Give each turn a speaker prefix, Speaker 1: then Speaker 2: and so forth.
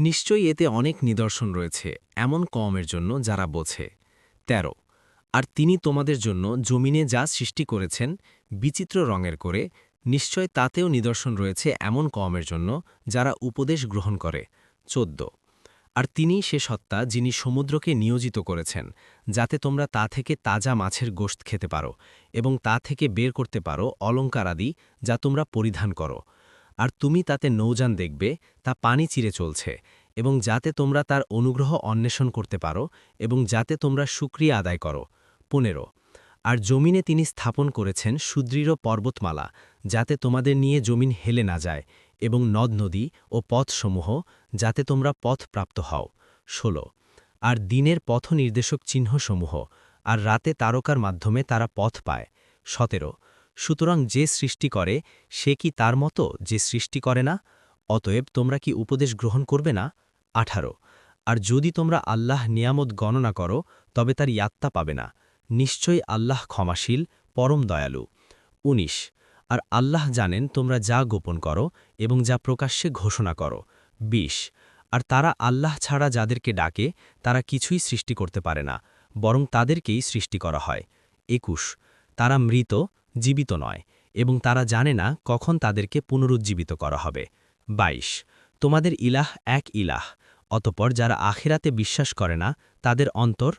Speaker 1: নিশ্চয়ই এতে অনেক নিদর্শন রয়েছে, এমন কমের জন্য যারা বোঝে। ১৩ আর তিনি তোমাদের জন্য জমিনে যা সৃষ্টি করেছেন, বিচিত্র রঙের করে, নিশ্চয় তাতেও নিদর্শন রয়েছে এমন কমের জন্য যারা উপদেশ গ্রহণ করে। ১৪ আর তিনি সে সত্তা যিনি সমুদ্রকে নিয়োজিত করেছেন, যাতে তোমরা তা থেকে তাজা মাছের গোশত খেতে পারো এবং তা থেকে বের করতে পারো অলঙ্কার আদি যা তোমরা পরিধান করো। আর তুমি তাতে নৌযান দেখবে, তা পানি চিরে চলছে, এবং যাতে তোমরা তার অনুগ্রহ অন্বেষণ করতে পারো, এবং যাতে তোমরা সুক্রিয়া আদায় করো। পনেরো, আর জমিনে তিনি স্থাপন করেছেন সুদৃঢ় পর্বতমালা, যাতে তোমাদের নিয়ে জমিন হেলে না যায়, এবং নদ নদী ও পথসমূহ, যাতে তোমরা পথ প্রাপ্ত হও। ১৬ আর দিনের পথ নির্দেশক চিহ্নসমূহ, আর রাতে তারকার মাধ্যমে তারা পথ পায়। সতেরো সুতরাং যে সৃষ্টি করে, সে কি তার মতো যে সৃষ্টি করে না? অতএব তোমরা কি উপদেশ গ্রহণ করবে না? আঠারো। আর যদি তোমরা আল্লাহ নিয়ামত গণনা করো, তবে তার ইয়াত্তা পাবে না। নিশ্চয়ই আল্লাহ ক্ষমাশীল, পরম দয়ালু। ১৯ আর আল্লাহ জানেন তোমরা যা গোপন করো এবং যা প্রকাশ্যে ঘোষণা করো। ২০ আর তারা আল্লাহ ছাড়া যাদেরকে ডাকে, তারা কিছুই সৃষ্টি করতে পারে না, বরং তাদেরকেই সৃষ্টি করা হয়। একুশ। তারা মৃত জীবিত নয় এবং তারা জানে না কখন তাদেরকে পুনরুজ্জীবিত করা হবে। ২২ তোমাদের ইলাহ এক ইলাহ, অতপর যারা আখিরাতে বিশ্বাস করে না, তাদের অন্তর